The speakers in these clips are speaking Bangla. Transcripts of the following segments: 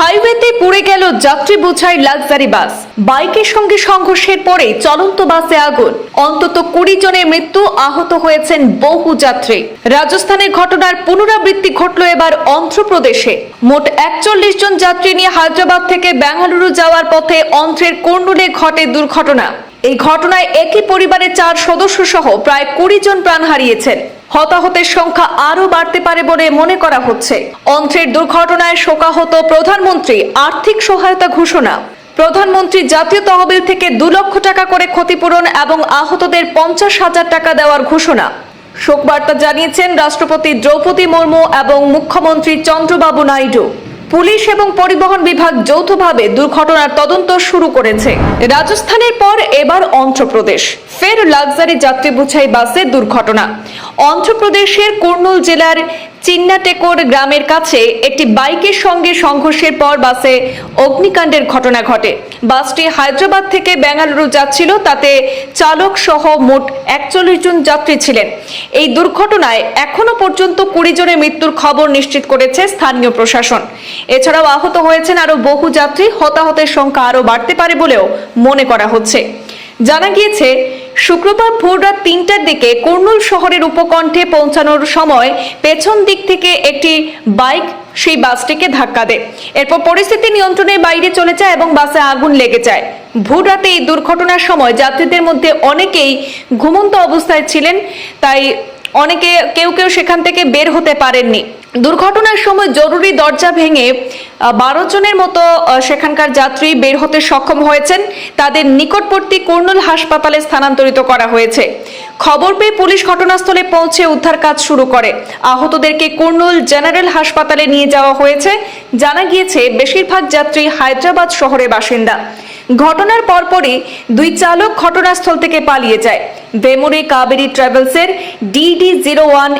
হাইওয়েতে পুড়ে গেল যাত্রী বোঝাই লাক্সারি বাস। বাইকের সঙ্গে সংঘর্ষের পরে চলন্ত বাসে আগুন। অন্তত কুড়ি জনের মৃত্যু, আহত হয়েছেন বহু যাত্রী। রাজস্থানের ঘটনার পুনরাবৃত্তি ঘটল এবার অন্ধ্রপ্রদেশে। মোট একচল্লিশ জন যাত্রী নিয়ে হায়দ্রাবাদ থেকে বেঙ্গালুরু যাওয়ার পথে অন্ধ্রের কর্নুলে ঘটে দুর্ঘটনা। এই ঘটনায় একই পরিবারের চার সদস্য সহ প্রায় কুড়ি জন প্রাণ হারিয়েছেন। হতাহতের সংখ্যা আরও বাড়তে পারে বলে মনে করা হচ্ছে। অন্ত্রের দুর্ঘটনায় শোকাহত প্রধানমন্ত্রী আর্থিক সহায়তা ঘোষণা। প্রধানমন্ত্রী জাতীয় তহবিল থেকে দু লক্ষ টাকা করে ক্ষতিপূরণ এবং আহতদের পঞ্চাশ হাজার টাকা দেওয়ার ঘোষণা। শোকবার্তা জানিয়েছেন রাষ্ট্রপতি দ্রৌপদী মুর্মু এবং মুখ্যমন্ত্রী চন্দ্রবাবু নাইডু। পুলিশ এবং পরিবহন বিভাগ যৌথভাবে দুর্ঘটনার তদন্ত শুরু করেছে। রাজস্থানের পর এবার অন্ধ্রপ্রদেশ। ফের লাক্সারি যাত্রী বুঝাই বাসে দুর্ঘটনা। অন্ধ্রপ্রদেশের কর্নুল জেলার চিন্নাটেকোর গ্রামের কাছে একটি বাইকের সঙ্গে সংঘর্ষের পর বাসে অগ্নিকাণ্ডের ঘটনা ঘটে। বাসটি হায়দ্রাবাদ থেকে বেঙ্গালুরু যাচ্ছিল, তাতে চালক সহ মোট একচল্লিশ জন যাত্রী ছিলেন। এই দুর্ঘটনায় এখনও পর্যন্ত কুড়ি জনের মৃত্যুর খবর নিশ্চিত করেছে স্থানীয় প্রশাসন। এছাড়াও আহত হয়েছেন আরও বহু যাত্রী, হতাহতের সংখ্যা আরও বাড়তে পারে বলেও মনে করা হচ্ছে। জানা গিয়েছে, শুক্রবার ভোর রাত তিনটার দিকে কুর্নুল শহরের উপকণ্ঠে পৌঁছানোর সময় পেছন দিক থেকে একটি বাইক সেই বাসটিকে ধাক্কা দেয়। এরপর পরিস্থিতি নিয়ন্ত্রণের বাইরে চলে যায় এবং বাসে আগুন লেগে যায়। ভোর রাতে এই দুর্ঘটনার সময় যাত্রীদের মধ্যে অনেকেই ঘুমন্ত অবস্থায় ছিলেন, তাই অনেকে কেউ কেউ সেখান থেকে বের হতে পারেননি। দুর্ঘটনার সময় জরুরি দরজা ভেঙে বারো জনের মতো সেখানকার যাত্রী বের হতে সক্ষম হয়েছেন। তাদের নিকটবর্তী কর্নুল হাসপাতালে স্থানান্তরিত করা হয়েছে। খবর পেয়ে পুলিশ ঘটনাস্থলে পৌঁছে উদ্ধার কাজ শুরু করে। আহতদেরকে কর্নুল জেনারেল হাসপাতালে নিয়ে যাওয়া হয়েছে। জানা গিয়েছে, বেশিরভাগ যাত্রী হায়দ্রাবাদ শহরের বাসিন্দা। ঘটনার পরপরই দুই চালক ঘটনাস্থল থেকে পালিয়ে যায়। বেমুরি Kaveri ট্রাভেলসের DD zero one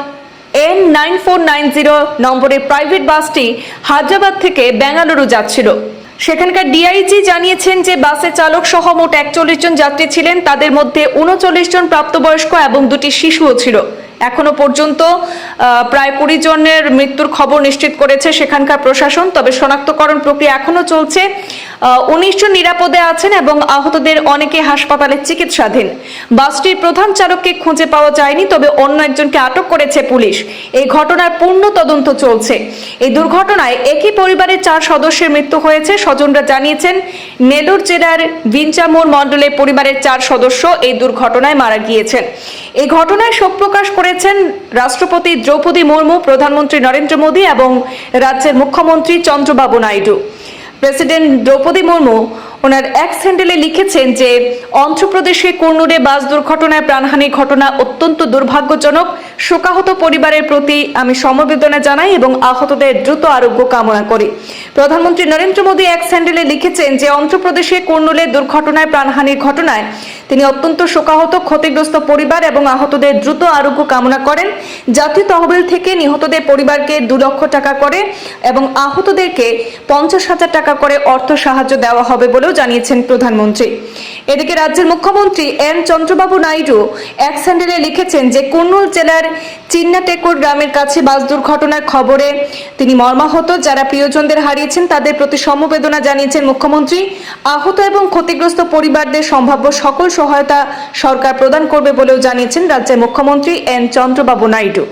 N nine four nine zero নম্বরের প্রাইভেট বাসটি হায়দ্রাবাদ থেকে বেঙ্গালুরু যাচ্ছিল। সেখানকার ডিআইজি জানিয়েছেন যে বাসে চালক সহ মোট একচল্লিশ জন যাত্রী ছিলেন। তাদের মধ্যে উনচল্লিশ জন প্রাপ্তবয়স্ক এবং দুটি শিশুও ছিল। এখনও পর্যন্ত প্রায় কুড়ি জনের মৃত্যুর খবর নিশ্চিত করেছে সেখানকার প্রশাসন, তবে শনাক্তকরণ প্রক্রিয়া এখনও চলছে। উনিশ জন নিরাপদে আছেন এবং আহতদের অনেকে হাসপাতালে চিকিৎসাধীন। বাসটির প্রধান চালককে খুঁজে পাওয়া যায়নি, তবে অন্য একজনকে আটক করেছে পুলিশ। এই ঘটনার পূর্ণ তদন্ত চলছে। এই দুর্ঘটনায় একই পরিবারের চার সদস্যের মৃত্যু হয়েছে। স্বজনরা জানিয়েছেন নেলোর জেলার বিঞ্চামোর মণ্ডলের পরিবারের চার সদস্য এই দুর্ঘটনায় মারা গিয়েছেন। এই ঘটনায় শোক প্রকাশ করেছেন রাষ্ট্রপতি দ্রৌপদী মুর্মু, প্রধানমন্ত্রী নরেন্দ্র মোদী এবং রাজ্যের মুখ্যমন্ত্রী চন্দ্রবাবু নাইডু। প্রেসিডেন্ট দ্রৌপদী মুর্মু ওনার এক স্যান্ডেলে লিখেছেন যে, অন্ধ্রপ্রদেশে কর্নুরে বাস দুর্ঘটনায় প্রাণহানির ঘটনা অত্যন্ত দুর্ভাগ্যজনক। শোকাহত পরিবারের প্রতি আমি সমবেদনা জানাই এবং আহতদের দ্রুত আরোগ্য কামনা করি। প্রধানমন্ত্রী নরেন্দ্র মোদী এক স্যান্ডেলে লিখেছেন যে, অন্ধ্রপ্রদেশে কর্নুলে দুর্ঘটনায় প্রাণহানির ঘটনায় তিনি অত্যন্ত শোকাহত, ক্ষতিগ্রস্ত পরিবার এবং আহতদের দ্রুত আরোগ্য কামনা করেন। জাতীয় তহবিল থেকে নিহতদের পরিবারকে দু লক্ষ টাকা করে এবং আহতদেরকে পঞ্চাশ হাজার টাকা করে অর্থ সাহায্য দেওয়া হবে বলেও জানিয়েছেন প্রধানমন্ত্রী। এদিকে রাজ্যের মুখ্যমন্ত্রী এন চন্দ্রবাবু নাইডু এক স্যান্ডেলে লিখেছেন যে কুর্নুল জেলার চিন্নাটেকুর গ্রামের কাছে বাস দুর্ঘটনার খবরে তিনি মর্মাহত, যারা প্রিয়জনদের হারিয়েছেন তাদের প্রতি সমবেদনা জানিয়েছেন মুখ্যমন্ত্রী। আহত এবং ক্ষতিগ্রস্ত পরিবারদের সম্ভাব্য সকল সহায়তা সরকার প্রদান করবে বলেও জানিয়েছেন রাজ্যের মুখ্যমন্ত্রী এন চন্দ্রবাবু নাইডু।